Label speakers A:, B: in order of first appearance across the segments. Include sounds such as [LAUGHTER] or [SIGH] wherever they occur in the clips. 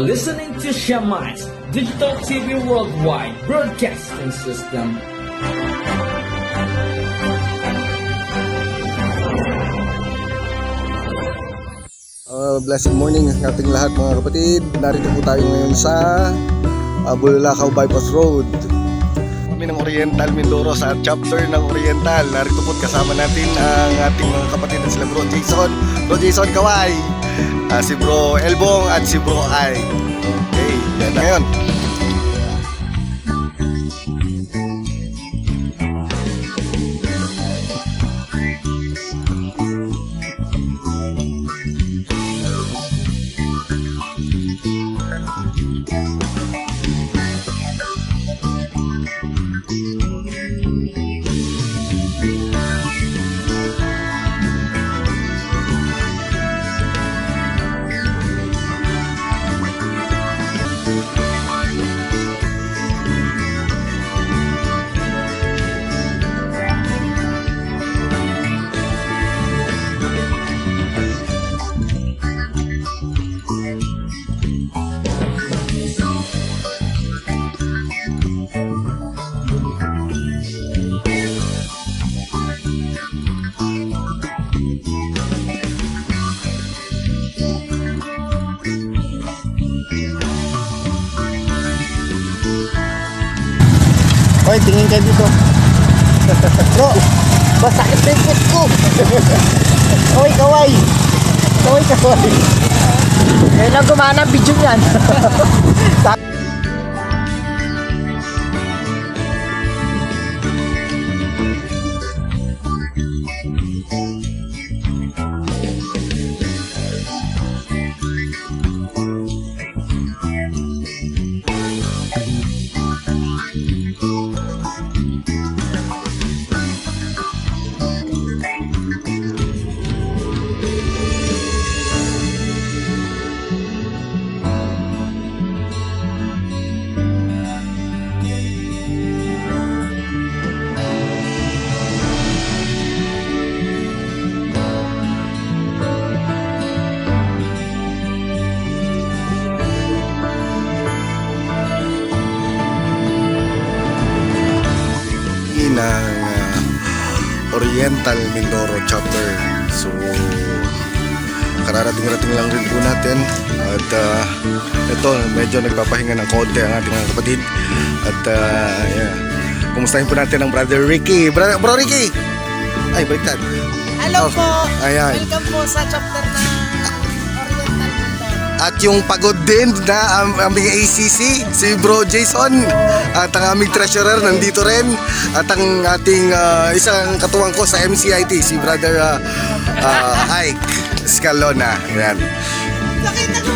A: are listening to Shamice Digital TV Worldwide Broadcasting System.
B: Uh, blessed morning ating lahat mga kapatid. Narito po tayo ngayon sa uh, Bulalakaw Bypass Road. Kami ng Oriental Mindoro sa chapter ng Oriental. Narito po kasama natin ang ating mga kapatid na sila Bro Jason. Bro Jason Kawai. Ah, si Bro Elbong at si Bro Ai. Okay, yan na ngayon.
C: Kayo dito. Bro, masakit na yung foot ko. Kaway, kaway. Kaway, kaway. Ngayon lang gumana ang video niyan. [LAUGHS] ng uh, Oriental Mindoro chapter. So, kararating-rating lang rin po natin. At uh, ito, medyo nagpapahinga ng konti ang ating mga kapatid. At uh, yeah. Kumustahin po natin ang brother Ricky. Bro, bro Ricky! Ay, baliktad.
D: Hello
B: Oh,
D: po.
B: ayan.
D: Welcome po sa chapter.
B: At yung pagod din na ang aming ACC, si Bro Jason. At ang aming treasurer nandito rin. At ang ating ah, isang katuwang ko sa MCIT, si Brother ah, ah, Ike Scalona. Yan.
D: Nakita ko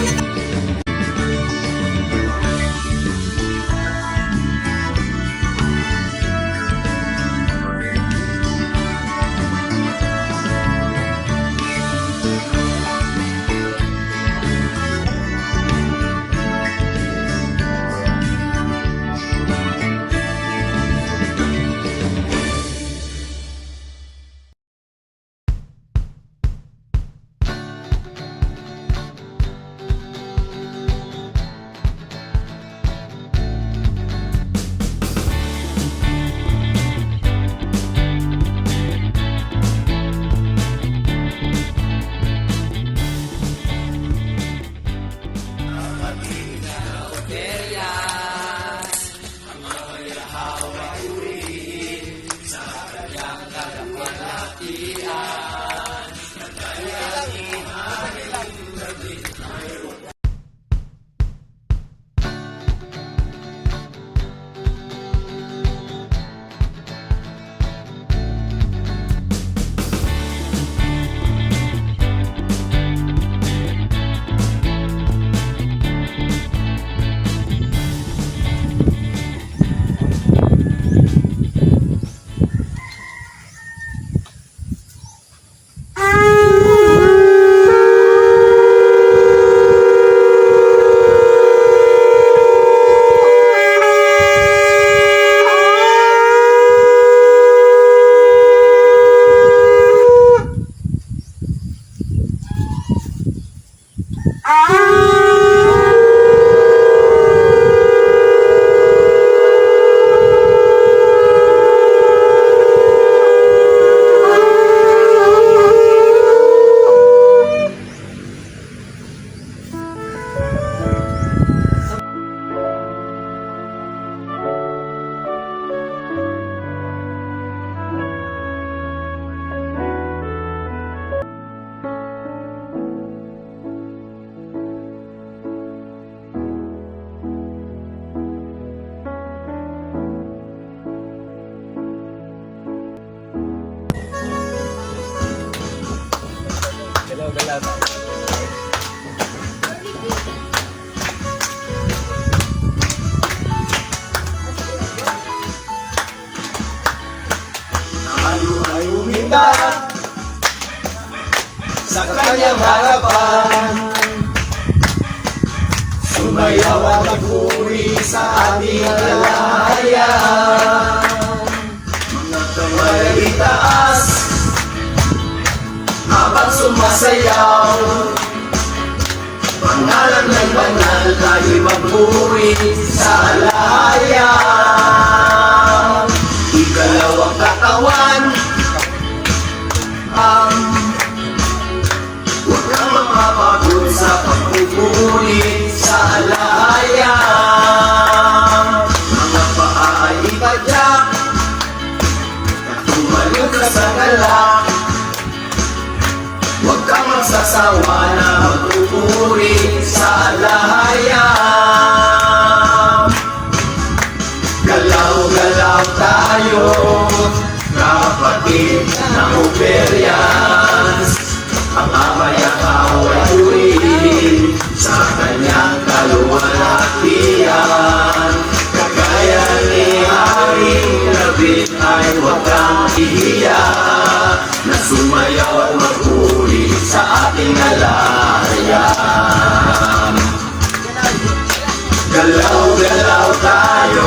E: Galaw-galaw tayo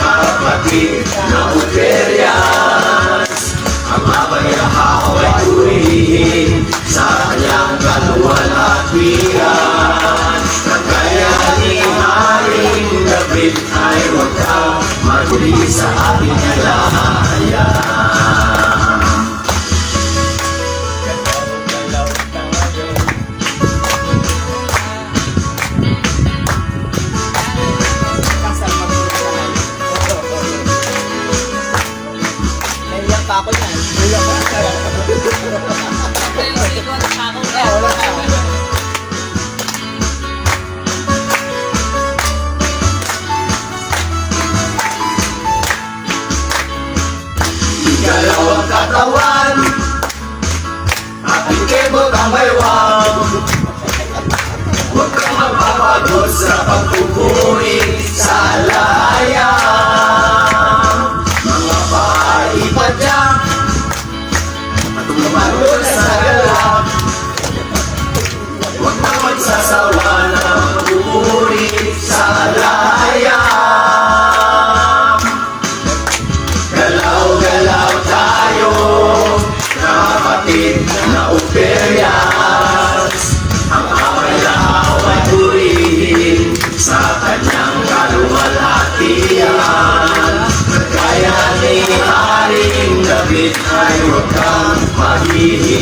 E: Kapatid na Uberians Ang mabayahaw ay purihin Sa kanyang kaluwalhatian. Kagaya ni Haring David ay huwag kang maguli sa ating alayan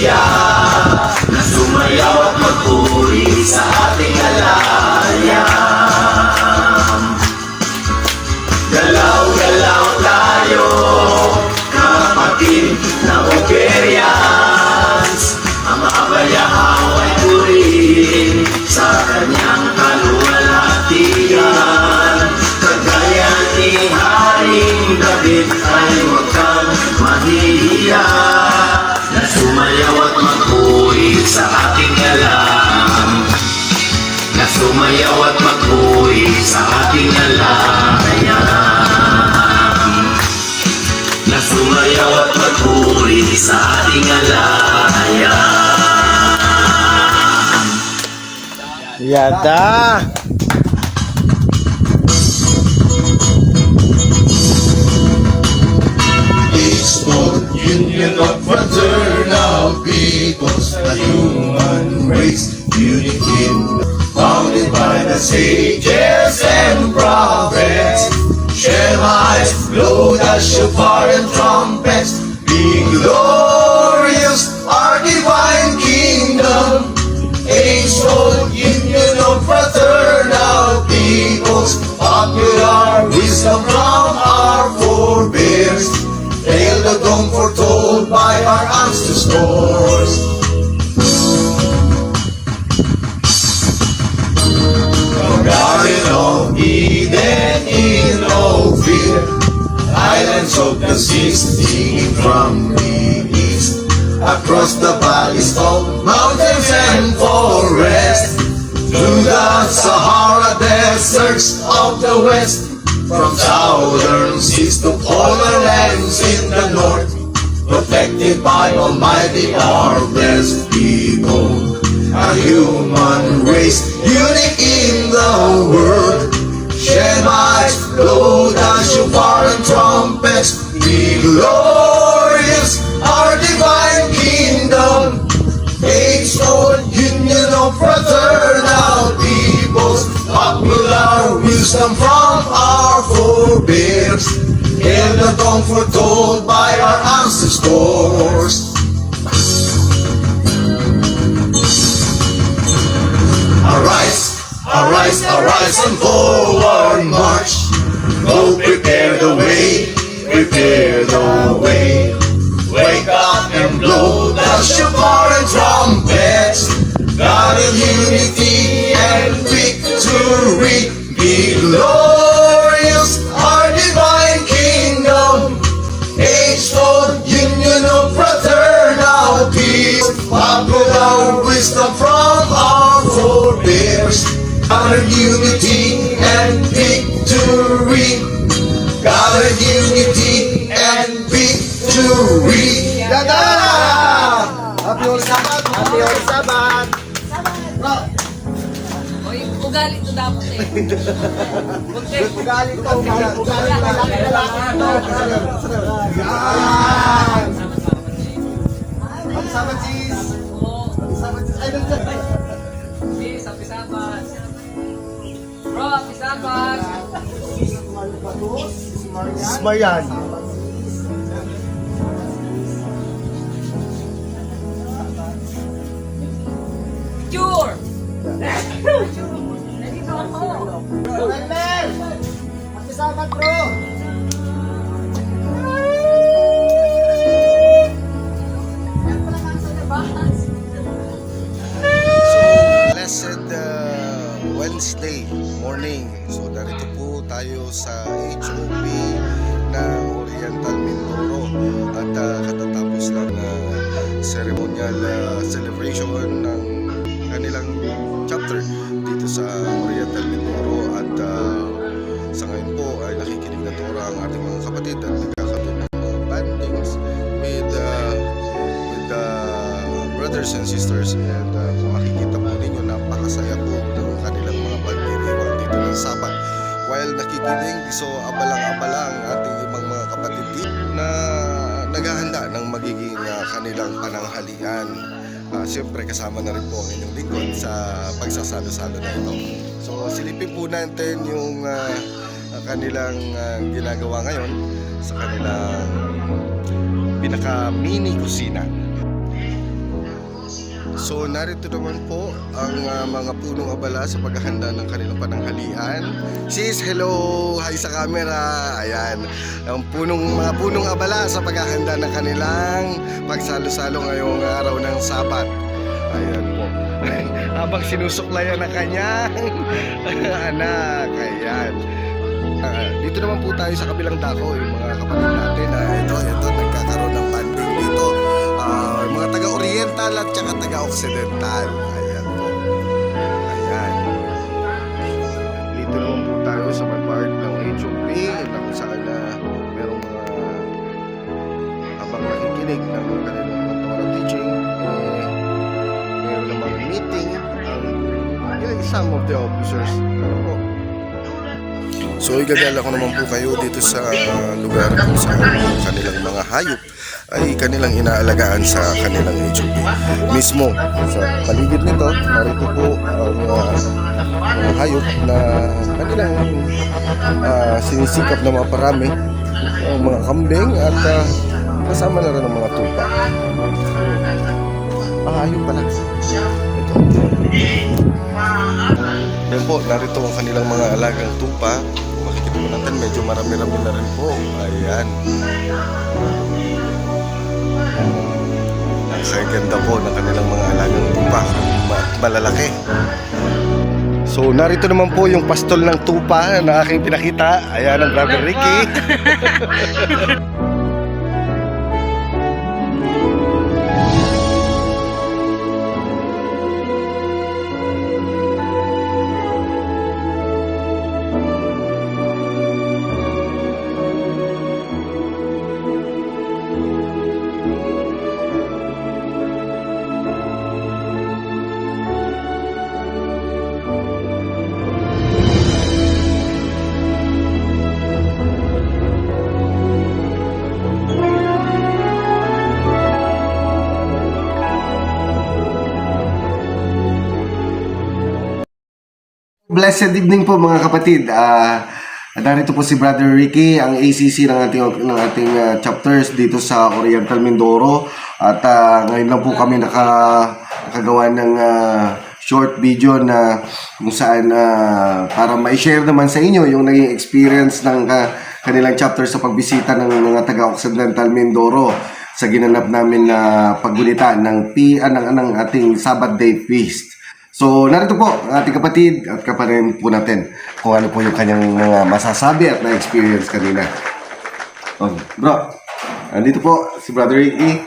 E: Na sumayaw at magpuri sa ating alayan Galaw-galaw tayo Kapatid na sa ating alayan na sumayaw at magpuri sa ating alayan
C: Yata!
E: Peaceful union of fraternal peoples, the human race, unity founded by the sages and prophets. Shemites blow the shofar and trumpets, being glorious, our divine kingdom. Age-old union of fraternal peoples, popular wisdom from our forebears. Hail the dawn foretold by our ancestors. Islands of the seas singing from the east, across the valleys of mountains and forests, through the Sahara deserts of the west, from southern seas to polar lands in the north.
F: protected by Almighty, our blessed people. A human race, unique in From our forebears. in the tongue foretold by our ancestors. Arise, arise, arise and forward march. Go prepare the way, prepare the way. Wake up and blow the shofar and trumpets. God in unity and victory. Be glorious, our divine kingdom. Age-old union of fraternal peace. Popular wisdom from our forebears. Our unity and victory. In unity and victory. Yada!
B: Happy Holy Sabbath! Happy Holy Sabbath!
D: Ugali to dapat eh.
B: Ugali to, ugali, ugali, lalaki, lalaki. Yan! Happy Sabbath, sis! Happy Sabbath, sis! Ay, nandiyan.
D: Sis, happy Sabbath. Bro, happy Sabbath.
B: Sis Marian.
D: Cure!
B: Happy Sabbath, bro! Natin yung ah, kanilang ah, ginagawa ngayon sa kanilang pinaka mini kusina. So narito naman po ang ah, mga punong abala sa paghahanda ng kanilang pananghalian. Sis, hello! Hi sa camera! Ayan. Ang punong, mga punong abala sa paghahanda ng kanilang pagsalo-salo ngayong araw ng Sabat. Ayan po. Habang sinusuklayan ang kanyang [LAUGHS] anak. Ayan. Ah, dito naman po tayo sa kabilang dako, yung mga kapatid natin. na ito, ito, nagkakaroon ng banding dito. Yung mga taga-oriental at saka taga-occidental. Ayan po. Ayan. Dito naman po tayo sa may part ng HOP na kung saan na merong mga habang nakikinig ng mga some of the officers. So igadala ko naman po kayo dito sa lugar kung saan ang kanilang mga hayop ay kanilang inaalagaan sa kanilang HOP. Mismo sa paligid nito, narito po ang uh, mga hayop na kanilang uh, sinisikap na maparami ang mga kambing at uh, kasama na rin ang mga tupa. Ah, hayop pala. Ito. Yan po, narito ang kanilang mga alagang tupa. Kung makikita mo natin, medyo marami-rami na rin po. Ayan. Ang ganda po ng kanilang mga alagang tupa. Ma- malalaki. So, narito naman po yung pastol ng tupa na aking pinakita. Ayan ang Brother Ricky. [LAUGHS] blessed evening po mga kapatid. Ah, narito po si Brother Ricky, ang ACC ng ating ng ating ah, chapters dito sa Oriental Mindoro. At ah, ngayon lang po kami naka nakagawa ng ah, short video na kung saan ah, para ma-share naman sa inyo yung naging experience ng ah, kanilang chapter sa pagbisita ng mga taga-Occidental Mindoro sa ginanap namin na paggulita ng, P, ah, ng, ng ating Sabbath Day Feast. So, narito po ating kapatid at kaparin po natin kung ano po yung kanyang mga masasabi at na-experience kanina. Oh, bro, andito po si Brother Ricky.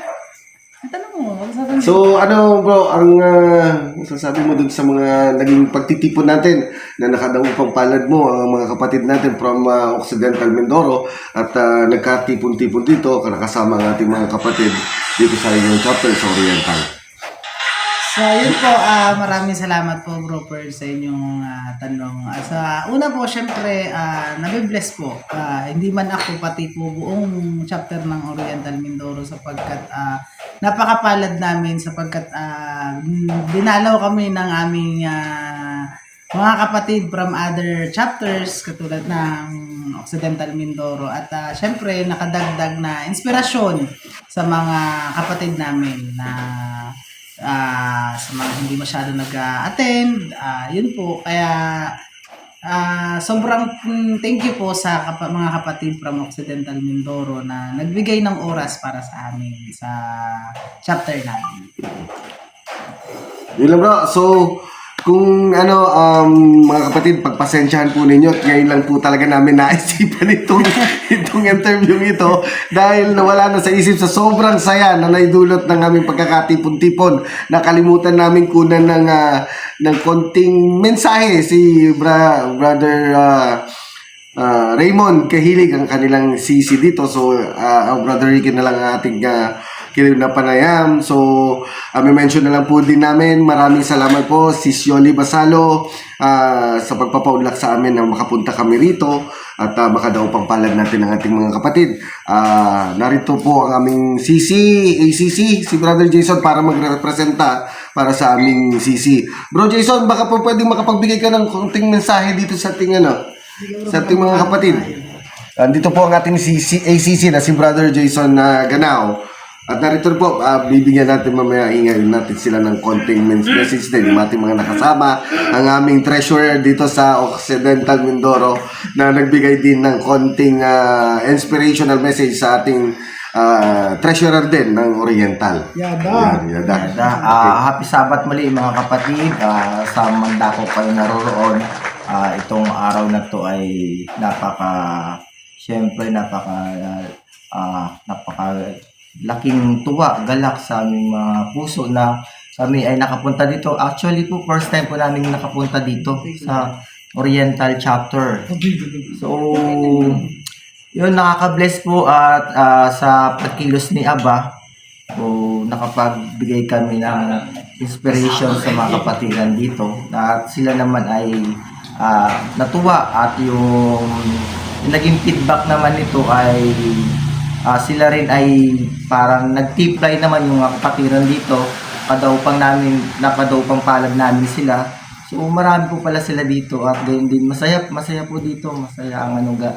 D: Tanong mo, magsasabi
B: So, ano bro, ang uh, masasabi mo dun sa mga naging pagtitipon natin na nakadaupang palad mo ang mga kapatid natin from uh, Occidental Mindoro at uh, nagkatipon-tipon dito nakasama ang ating mga kapatid dito sa inyong chapter sa Oriental.
D: So, yun po, ah maraming salamat po, bro, sa inyong ah, tanong. Ah, sa una po, syempre, uh, nabibless po. Ah, hindi man ako, pati po buong chapter ng Oriental Mindoro sapagkat ah, napakapalad namin sapagkat ah, dinalaw kami ng aming ah, mga kapatid from other chapters katulad ng Occidental Mindoro at ah, syempre nakadagdag na inspirasyon sa mga kapatid namin na ah sa mga hindi masyado nag-attend, ah yun po. Kaya ah sobrang thank you po sa kapa- mga kapatid from Occidental Mindoro na nagbigay ng oras para sa amin sa chapter namin.
B: Yun lang bro. So, kung ano, um, mga kapatid, pagpasensyahan po ninyo at ngayon lang po talaga namin naisipan itong, [LAUGHS] itong interview ito dahil nawala na sa isip sa sobrang saya na naidulot ng aming pagkakatipon-tipon. Nakalimutan namin kunan ng, ah, ng konting mensahe si bra, brother uh, uh, Raymond Kahilig ang kanilang CC dito. So, uh, brother Ricky na lang ang ating uh, kilim na panayam. So, uh, may mention na lang po din namin. Maraming salamat po si Sioli Basalo uh, sa pagpapaunlak sa amin na makapunta kami rito at uh, makadaw pang palad natin ang ating mga kapatid. Uh, narito po ang aming CC, ACC, si Brother Jason para magrepresenta para sa aming CC. Bro Jason, baka po pwedeng makapagbigay ka ng konting mensahe dito sa ating ano, sa ating mga kapatid. Andito po ang ating CC, ACC na si Brother Jason na Ganao. At narito po, ah, bibigyan natin mamaya, ingayin natin sila ng konting message din, yung ating mga nakasama, ang aming treasurer dito sa Occidental Mindoro na nagbigay din ng konting ah, inspirational message sa ating ah, treasurer din ng Oriental. Yada. Yan, yada.
G: Yada. Ah, happy Sabbath muli mga kapatid. Ah, sa mandako kayo naroroon. Ah, itong araw na to ay napaka syempre napaka ah, napaka laking tuwa, galak sa aming mga puso na kami ay nakapunta dito. Actually po, first time po namin nakapunta dito sa Oriental Chapter. So, yun, nakaka-bless po at ah, sa pagkilos ni Aba, So, nakapagbigay kami ng inspiration sa mga kapatiran dito. At sila naman ay ah, natuwa at yung, yung naging feedback naman nito ay ah, sila rin ay parang nag-tiply naman yung mga kapatiran dito. Padaupang namin, napadaupang palad namin sila. So marami po pala sila dito at gayon din masaya masaya po dito masaya ang ano ga-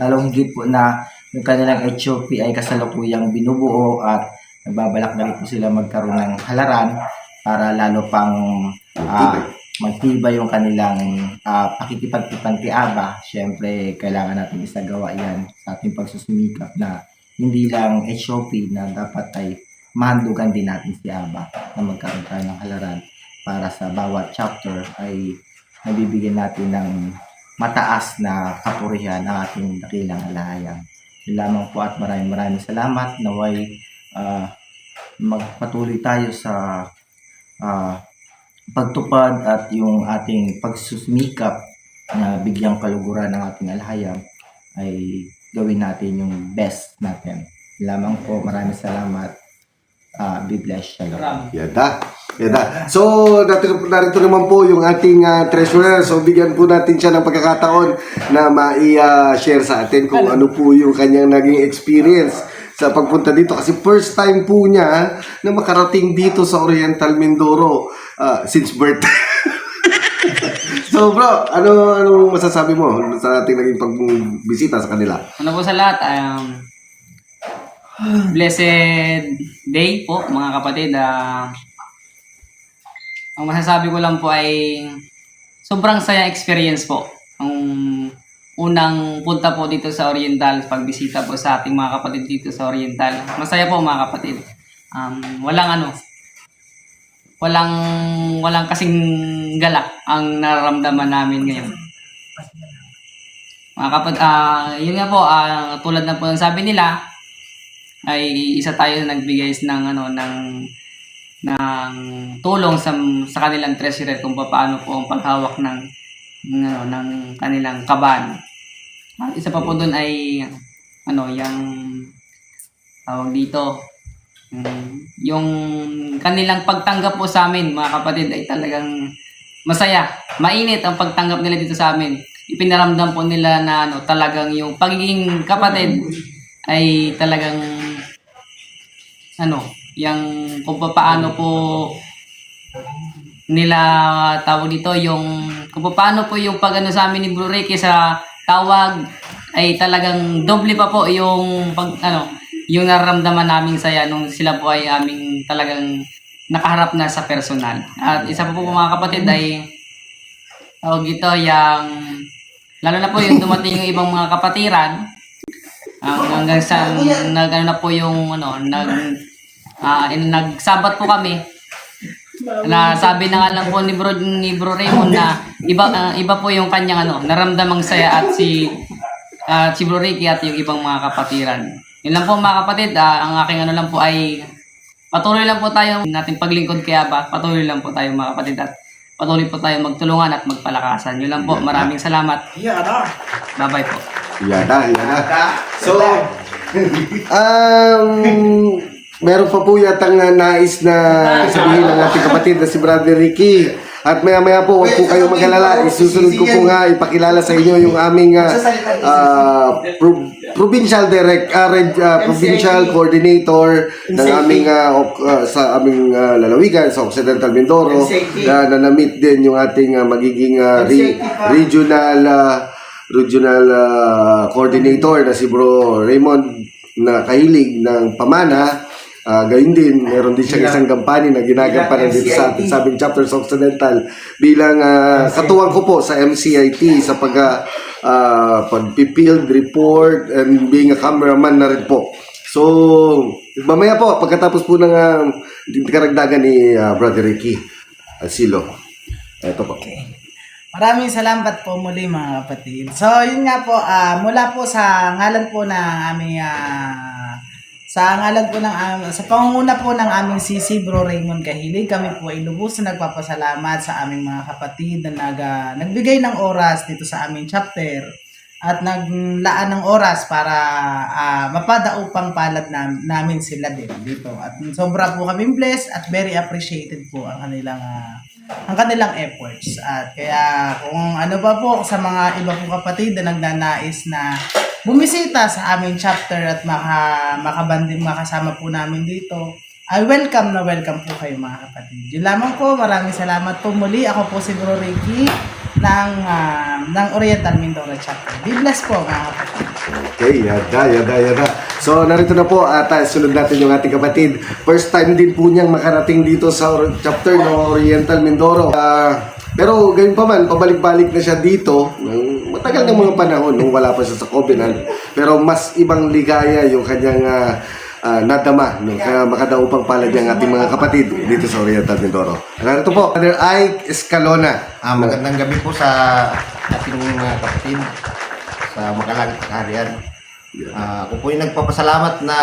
G: lalong higit po na yung kanilang HOP ay kasalukuyang binubuo at nagbabalak na rin po sila magkaroon ng halaran para lalo pang ah, magtibay yung kanilang uh, pakikipagkipantiaba. Siyempre, kailangan natin isagawa yan sa ating pagsusumikap na hindi lang HOP na dapat ay mahandugan din natin si Aba na magkaroon tayo ng halaran para sa bawat chapter ay nabibigyan natin ng mataas na kapurihan ang ating dakilang alahayang. Yun lamang po at maraming maraming salamat. Naway ah, magpatuloy tayo sa ah, pagtupad at yung ating pagsusumikap na bigyang kaluguran ng ating alahayang ay gawin natin yung best natin. Lamang po, maraming salamat. Ah, be blessed. Shalom.
B: Yada. Yada. So, narito, narito naman po yung ating ah, treasurer. So, bigyan po natin siya ng pagkakataon na mai-share sa atin kung ano po yung kanyang naging experience sa pagpunta dito. Kasi first time po niya na makarating dito sa Oriental Mindoro ah, since birth. [LAUGHS] So bro, ano anong masasabi mo sa ating naging pagbisita sa kanila?
H: Ano po sa lahat, um, blessed day po mga kapatid. Ah, ang masasabi ko lang po ay sobrang saya experience po. Ang unang punta po dito sa Oriental, pagbisita po sa ating mga kapatid dito sa Oriental. Masaya po mga kapatid. Um, walang ano, walang walang kasing galak ang nararamdaman namin ngayon. Mga kapat, ah, yun nga po, ah, tulad na po ng sabi nila, ay isa tayo na nagbigay ng ano ng ng tulong sa sa kanilang treasurer kung paano po ang paghawak ng ng, ano, ng kanilang kaban. At isa pa po doon ay ano, yung tawag dito, mm, yung kanilang pagtanggap po sa amin, mga kapatid, ay talagang masaya. Mainit ang pagtanggap nila dito sa amin. Ipinaramdam po nila na ano, talagang yung pagiging kapatid ay talagang ano, yung kung paano po nila tawag dito yung kung paano po yung pag ano sa amin ni Bro Ricky sa tawag ay talagang doble pa po yung pag ano yung nararamdaman namin saya nung sila po ay aming talagang nakaharap na sa personal. At isa po, po mga kapatid ay tawag ito yung lalo na po yung dumating yung ibang mga kapatiran ang hanggang sa nag ano na po yung ano nag ah, in, nagsabat po kami na sabi na nga lang po ni Bro ni Bro Raymond na iba ah, iba po yung kanyang ano naramdamang saya at si at si Bro Ricky at yung ibang mga kapatiran. Yun lang po mga kapatid, ah, ang aking ano lang po ay patuloy lang po tayo nating paglingkod kaya ba patuloy lang po tayo mga kapatid at patuloy po tayo magtulungan at magpalakasan. Yun lang po. Maraming salamat. Bye-bye po.
B: Yata, yata. So, um, meron pa po yatang uh, nais na [LAUGHS] sabihin ng ating kapatid na si Brother Ricky. At maya maya po, huwag po kayong mag-alala. Isusunod ko po nga ipakilala sa inyo yung aming uh, uh, pro- provincial direct, uh, reg- uh, provincial coordinator ng aming uh, uh, sa aming uh, lalawigan sa Occidental Mindoro na nanamit din yung ating uh, magiging uh, re- regional uh, regional uh, coordinator na si Bro Raymond na kahilig ng pamana. Uh, gayon din, meron din siyang isang kampanya na ginagampanan dito sa ating sabing chapter sa Occidental bilang uh, katuwang ko po sa MCIT sa pag uh, pagpipield report and being a cameraman na rin po. So, mamaya po, pagkatapos po ng uh, karagdagan ni uh, Brother Ricky uh, Silo. Ito po.
D: Maraming salamat po muli mga kapatid. So, yun nga po, ah, mula po sa ngalan po ng aming ah, sa ngalan po ng am- sa pangunguna po ng aming CC Bro Raymond Kahilig, kami po ay lubos na nagpapasalamat sa aming mga kapatid na nag, ah, nagbigay ng oras dito sa aming chapter at naglaan ng oras para ah, mapadaupang palad na, namin sila din dito. At sobra po kami blessed at very appreciated po ang kanilang ah, ang kanilang efforts. At kaya kung ano pa po sa mga iba pong kapatid na nagnanais na bumisita sa aming chapter at maka, makabanding makasama po namin dito, ay welcome na welcome po kayo mga kapatid. Yun lamang po, maraming salamat po muli. Ako po si Bro Ricky ng, ah, ng Oriental Mindoro chapter. Be blessed po mga kapatid.
B: Okay, yada, yada, yada. So, narito na po at uh, sunod natin yung ating kapatid. First time din po niyang makarating dito sa chapter ng Oriental Mindoro. Ah, pero gayon pa man, pabalik-balik na siya dito. Nang matagal ng mga panahon nung wala pa siya sa Covenant. Pero mas ibang ligaya yung kanyang ah, ah, nadama. No? Kaya makadaupang palad yung ating mga kapatid dito sa Oriental Mindoro. Narito po, Brother Ike Escalona.
I: Ah, magandang gabi po sa ating mga kapatid sa Makalangit Kaharian. Ah, ako po yung nagpapasalamat na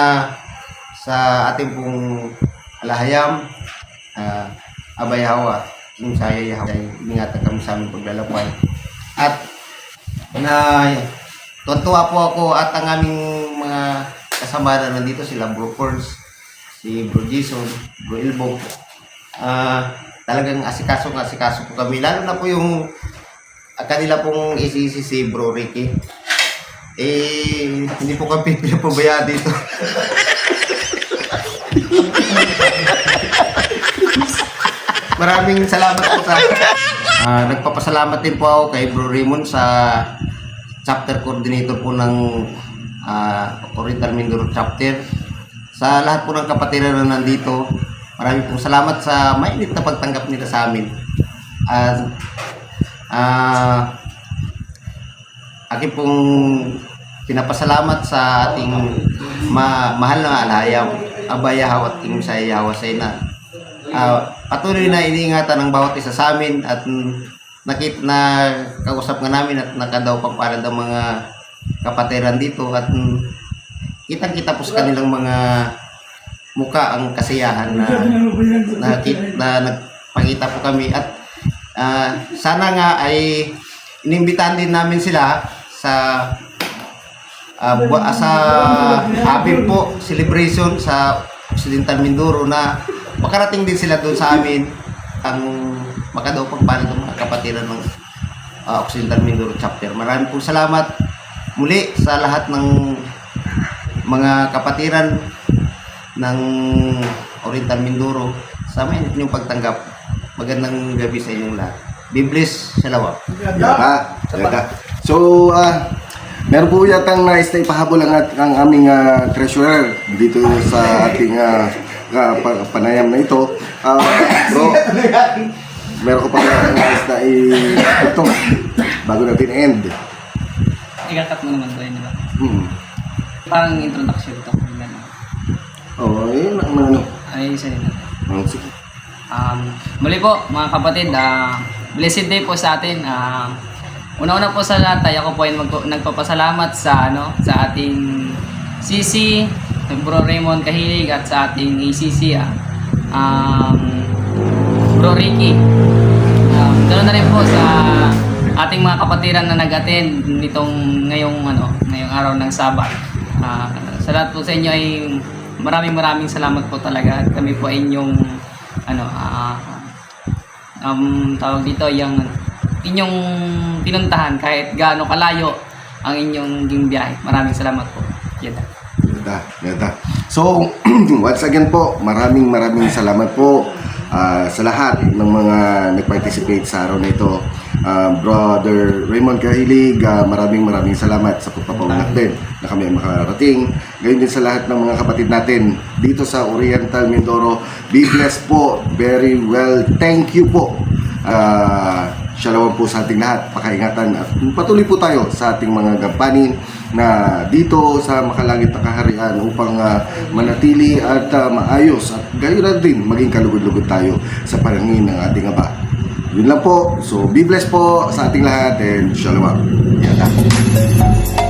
I: sa ating pong alahayam, uh, Abay Hawa, King Saya Hawa, ay ingatan kami sa aming paglalakbay. At na tuwa po ako at ang aming mga kasama na nandito, sila Bro Force, si Bro Jason, Bro Ilbong, ah talagang asikaso ng asikaso po kami. Lalo na po yung ah, kanila pong isisi si Bro Ricky. Eh, hindi po kami [LAUGHS] pinapabayaan dito. Maraming salamat po sa Ah, nagpapasalamat din po ako kay Bro Raymond sa chapter coordinator po ng ah, Oriental Mindoro chapter. Sa lahat po ng kapatiran na nandito, maraming pong salamat sa mainit na pagtanggap nila sa amin. At ah akin pong pinapasalamat sa ating ma- mahal na alaya, abayahaw at king sayayawa sa ina. Ah, patuloy na iniingatan ng bawat isa sa amin at nakit na kausap nga namin at nakadaw pang para ng mga kapatiran dito at mm, kitang-kita po sa kanilang mga muka ang kasiyahan na nakit na nagpakita po kami. At ah, sana nga ay inimbitahan din namin sila sa ah, sa amin po celebration sa Occidental Mindoro na makarating din sila doon sa amin. Ang makadaw pagpala ng mga kapatiran ng ah, Occidental Mindoro chapter. Maraming pong salamat muli sa lahat ng mga kapatiran ng Oriental Mindoro sa mainit niyong pagtanggap. Magandang gabi sa inyong lahat. Be blessed sa lawak.
B: Yata, yata. So, ah, meron po yatang nais na ipahabol ang, ang aming ah, treasurer dito sa [LAUGHS] ating ah, pa- panayam na ito. Ah, bro, [LAUGHS] meron ko pa nais na i-ito bago natin end.
H: Ikakat mo naman to yun, di ba?
B: Hmm.
H: Parang introduction to. Ganun.
B: Oh, yun ang ano.
H: Ay, isa yun.
B: Ang sige.
H: Um, muli po mga kapatid, ah, blessed day po sa atin. Ah, una-una po sa lahat ay ako po ay magpo- nagpapasalamat sa ano sa ating CC, Bro Raymond Kahilig at sa ating ACC, ah, um, Bro Ricky. Um, na rin po sa ating mga kapatiran na nag-attend nitong ngayong ano, ngayong araw ng Sabat. Ah, sa lahat po sa inyo ay maraming maraming salamat po talaga at kami po ay inyong ano ah um, tawag dito yung inyong pinuntahan kahit gaano kalayo ang inyong ging biyahe. Maraming salamat po. Yan.
B: Ganda, ganda. So, [CLEARS THROAT] once again po, maraming maraming salamat po ah, sa lahat ng mga nag-participate sa araw na ito. Ah, Brother Raymond Kahilig, ah, maraming maraming salamat sa pagpapaunlak din na kami ay makarating. Gayon din sa lahat ng mga kapatid natin dito sa Oriental Mindoro. Be blessed po. Very well. Thank you po. Ah, Shalom po sa ating lahat, pakaingatan at patuloy po tayo sa ating mga gampanin na dito sa makalangit na kaharian upang ah, manatili at ah, maayos at gayon na din maging kalugod-lugod tayo sa panangin ng ating Aba. Yun lang po. So be blessed po sa ating lahat and shalom. Yata.